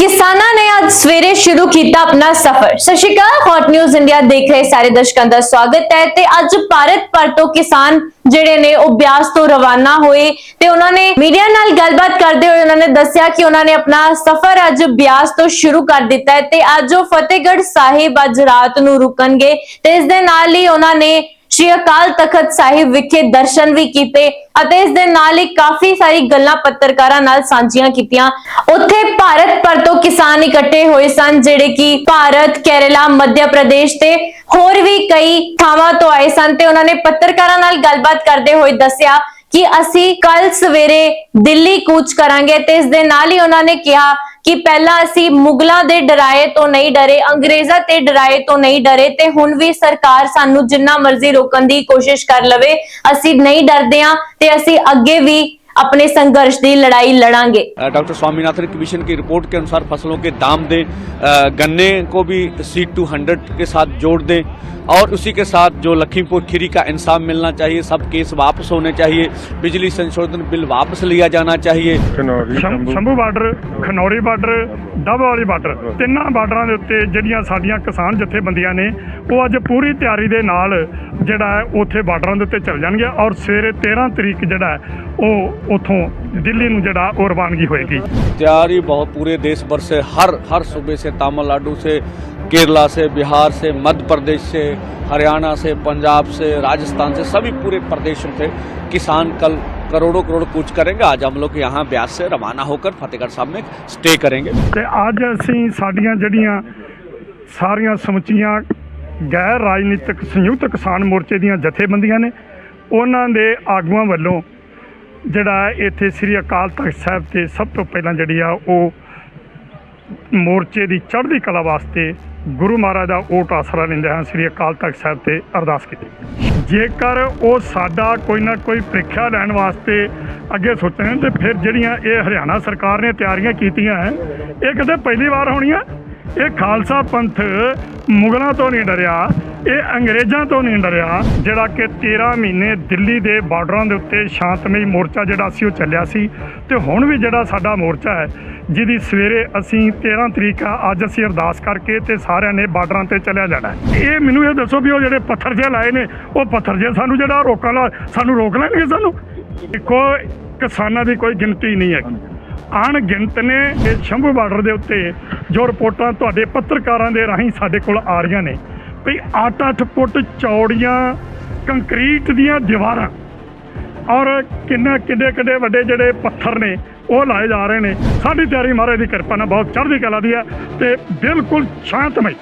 ਅੱਜ ਸਵੇਰੇ ਸ਼ੁਰੂ ਕੀਤਾ ਆਪਣਾ ਸਫ਼ਰ। Sat Sri Akal hot news India ਦੇਖ ਰਹੇ ਸਾਰੇ ਦਰਸ਼ਕਾਂ ਦਾ ਸਵਾਗਤ ਹੈ ਤੇ ਅੱਜ ਭਾਰਤ ਪਰ ਤੋਂ ਕਿਸਾਨ ਜਿਹੜੇ ਨੇ ਉਹ ਬਿਆਸ ਤੋਂ ਰਵਾਨਾ ਹੋਏ ਤੇ ਉਹਨਾਂ ਨੇ ਮੀਡੀਆ ਨਾਲ ਗੱਲਬਾਤ ਕਰਦੇ ਹੋਏ ਉਹਨਾਂ ਨੇ ਦੱਸਿਆ ਕਿ ਉਹਨਾਂ ਨੇ ਆਪਣਾ ਸਫ਼ਰ ਅੱਜ ਬਿਆਸ ਤੋਂ ਸ਼ੁਰੂ ਕਰ ਦਿੱਤਾ ਹੈ ਤੇ ਅੱਜ ਉਹ ਫਤਿਹਗੜ੍ਹ ਸਾਹਿਬ ਅੱਜ ਰਾਤ ਨੂੰ ਰੁਕਣਗੇ ਤੇ ਇਸ ਦੇ ਨਾਲ ਹੀ ਉਹਨਾਂ ਨੇ ਸ਼੍ਰੀ ਅਕਾਲ ਤਖਤ ਸਾਹਿਬ ਵਿਖੇ ਦਰਸ਼ਨ ਵੀ ਕੀਤੇ ਅਤੇ ਇਸ ਦੇ ਨਾਲ ਹੀ ਕਾਫੀ ਸਾਰੀ ਗੱਲਾਂ ਪੱਤਰਕਾਰਾਂ ਨਾਲ ਸਾਂਝੀਆਂ ਕੀਤੀਆਂ। ਉੱਥੇ ਭਾਰਤ ਪਰ ਤੋਂ ਕਿਸਾਨ ਇਕੱਠੇ ਹੋਏ ਸਨ, ਜਿਹੜੇ ਕਿ ਭਾਰਤ, ਕੇਰਲਾ, ਮੱਧ ਪ੍ਰਦੇਸ਼ ਤੇ ਹੋਰ ਵੀ ਕਈ ਥਾਵਾਂ ਤੋਂ ਆਏ ਸਨ ਤੇ ਉਹਨਾਂ ਨੇ ਪੱਤਰਕਾਰਾਂ ਨਾਲ ਗੱਲਬਾਤ ਕਰਦੇ ਹੋਏ ਦੱਸਿਆ ਕਿ ਅਸੀਂ ਕੱਲ ਸਵੇਰੇ ਦਿੱਲੀ ਕੂਚ ਕਰਾਂਗੇ ਤੇ ਇਸ ਦੇ ਨਾਲ ਹੀ ਉਹਨਾਂ ਨੇ ਕਿਹਾ ਕਿ ਪਹਿਲਾਂ ਅਸੀਂ ਮੁਗਲਾਂ ਦੇ ਡਰਾਏ ਤੋਂ ਨਹੀਂ ਡਰੇ, ਅੰਗਰੇਜ਼ਾਂ ਤੇ ਡਰਾਏ ਤੋਂ ਨਹੀਂ ਡਰੇ ਤੇ ਹੁਣ ਵੀ ਸਰਕਾਰ ਸਾਨੂੰ ਜਿੰਨਾ ਮਰਜ਼ੀ ਰੋਕਣ ਦੀ ਕੋਸ਼ਿਸ਼ ਕਰ ਲਵੇ, ਅਸੀਂ ਨਹੀਂ ਡਰਦੇ ਹਾਂ ਤੇ ਅਸੀਂ ਅੱਗੇ ਵੀ ਆਪਣੇ ਸੰਘਰਸ਼ ਦੀ ਲੜਾਈ ਲੜਾਂਗੇ डॉक्टर स्वामीनाथन कमीशन की रिपोर्ट के अनुसार फसलों के दाम दें अ, गन्ने को भी सी टू हंड्रेड के साथ जोड़ दें और उसी के साथ जो लखीमपुर खीरी का इंसाफ मिलना चाहिए सब केस वापस होने चाहिए बिजली संशोधन बिल वापस लिया जाना चाहिए Khanauri ਸ਼ੰ- Shambhu Shambhu border Khanauri border Dabwali border ਤਿੰਨਾਂ ਬਾਰਡਰਾਂ ਦੇ ਉੱਤੇ ਜਿਹੜੀਆਂ ਸਾਡੀਆਂ ਕਿਸਾਨ ਜਥੇਬੰਦੀਆਂ ਨੇ ਉਹ ਅੱਜ ਪੂਰੀ ਤਿਆਰੀ ਦੇ ਨਾਲ ਜਿਹੜਾ ਹੈ ਉੱਥੇ ਬਾਰਡਰਾਂ ਦੇ ਉੱਤੇ ਚੱਲ ਜਾਣਗੇ ਔਰ ਸਵੇਰੇ 13 ਤਰੀਕ ਜਿਹੜਾ ਹੈ ਉਹ ਉੱਥੋਂ ਦਿੱਲੀ ਨੂੰ ਜਿਹੜਾ ਉਹ ਰਵਾਨਗੀ ਹੋਏਗੀ तैयारी बहुत पूरे देश भर से हर हर सूबे से तमिलनाडु से केरला से बिहार से मध्य प्रदेश से हरियाणा से पंजाब से राजस्थान से सभी पूरे प्रदेशों से किसान कल करोड़ों करोड़ कूच करेंगे आज हम लोग यहाँ ब्यास से रवाना होकर फतेहगढ़ साहब में स्टे करेंगे ਤੇ ਅੱਜ ਅਸੀਂ ਸਾਡੀਆਂ ਜਿਹੜੀਆਂ ਸਾਰੀਆਂ ਸਮੁੱਚੀਆਂ ਗੈਰ ਰਾਜਨੀਤਿਕ ਸੰਯੁਕਤ ਕਿਸਾਨ ਮੋਰਚੇ ਦੀਆਂ ਜਥੇਬੰਦੀਆਂ ਨੇ ਉਹਨਾਂ ਦੇ ਆਗੂਆਂ ਵੱਲੋਂ ਜਿਹੜਾ ਇੱਥੇ ਸ੍ਰੀ ਅਕਾਲ ਤਖਤ ਸਾਹਿਬ ਤੇ ਸਭ ਤੋਂ ਪਹਿਲਾਂ ਜਿਹੜੀ ਆ ਉਹ ਮੋਰਚੇ ਦੀ ਚੜ੍ਹਦੀ ਕਲਾ ਵਾਸਤੇ ਗੁਰੂ ਮਹਾਰਾਜ ਦਾ ਓਟ ਆਸਰਾ ਲੈਂਦੇ ਹਾਂ ਸ੍ਰੀ ਅਕਾਲ ਤਖਤ ਸਾਹਿਬ ਤੇ ਅਰਦਾਸ ਕੀਤੀ ਜੇਕਰ ਉਹ ਸਾਡਾ ਕੋਈ ਨਾ ਕੋਈ ਪ੍ਰੀਖਿਆ ਲੈਣ ਵਾਸਤੇ ਅੱਗੇ ਸੋਚਣ ਤੇ ਫਿਰ ਜਿਹੜੀਆਂ ਇਹ ਹਰਿਆਣਾ ਸਰਕਾਰ ਨੇ ਤਿਆਰੀਆਂ ਕੀਤੀਆਂ ਹੈ, ਇਹ ਕਿਤੇ ਪਹਿਲੀ ਵਾਰ ਹੋਣੀਆਂ? ਇਹ ਖਾਲਸਾ ਪੰਥ ਮੁਗਲਾਂ ਤੋਂ ਨਹੀਂ ਡਰਿਆ। ਇਹ ਅੰਗਰੇਜ਼ਾਂ ਤੋਂ ਨਹੀਂ ਡਰਿਆ, ਜਿਹੜਾ ਕਿ 13 ਮਹੀਨੇ ਦਿੱਲੀ ਦੇ ਬਾਰਡਰਾਂ ਦੇ ਉੱਤੇ ਸ਼ਾਂਤਮਈ ਮੋਰਚਾ ਜਿਹੜਾ ਸੀ, ਉਹ ਚੱਲਿਆ ਸੀ। ਤੇ ਹੁਣ ਵੀ ਜਿਹੜਾ ਸਾਡਾ ਮੋਰਚਾ ਹੈ, ਜਿਹਦੀ ਸਵੇਰੇ ਅਸੀਂ 13 ਤਰੀਕ ਅੱਜ ਅਸੀਂ ਅਰਦਾਸ ਕਰਕੇ ਤੇ ਸਾਰਿਆਂ ਨੇ ਬਾਰਡਰਾਂ ਤੇ ਚੱਲਿਆ ਜਾਣਾ ਇਹ ਮੈਨੂੰ ਇਹ ਦੱਸੋ ਵੀ ਉਹ ਜਿਹੜੇ ਪੱਥਰ ਜੇ ਲਾਏ ਨੇ, ਉਹ ਪੱਥਰ ਜੇ ਸਾਨੂੰ ਜਿਹੜਾ ਰੋਕਣ ਲਾ, ਸਾਨੂੰ ਰੋਕ ਲੈਣਗੇ ਸਾਨੂੰ? ਦੇਖੋ, ਕਿਸਾਨਾਂ ਦੀ ਕੋਈ ਗਿਣਤੀ ਨਹੀਂ ਹੈ ਅਣਗਿਣਤ ਨੇ ਇਹ ਸ਼ੰਭੂ ਬਾਰਡਰ ਦੇ ਉੱਤੇ ਜੋ ਰਿਪੋਰਟਾਂ ਤੁਹਾਡੇ ਪੱਤਰਕਾਰਾਂ ਦੇ ਰਾਹੀਂ ਸਾਡੇ ਕੋਲ ਆ ਰਹੀਆਂ ਨੇ। ਵੀ 8-8 ਫੁੱਟ ਚੌੜੀਆਂ ਕੰਕਰੀਟ ਦੀਆਂ ਦੀਵਾਰਾਂ। ਔਰ ਕਿੰਨਾ ਕਿੱਡੇ ਕਿੱਡੇ ਵੱਡੇ ਜਿਹੜੇ ਪੱਥਰ ਨੇ, ਉਹ ਲਾਏ ਜਾ ਰਹੇ ਨੇ। ਸਾਡੀ ਤਿਆਰੀ ਮਹਾਰਾਜ ਦੀ ਕਿਰਪਾ ਨਾਲ ਬਹੁਤ ਚੜ੍ਹਦੀ ਕਲਾ ਦੀ ਹੈ ਤੇ ਬਿਲਕੁਲ ਸ਼ਾਂਤਮਈ।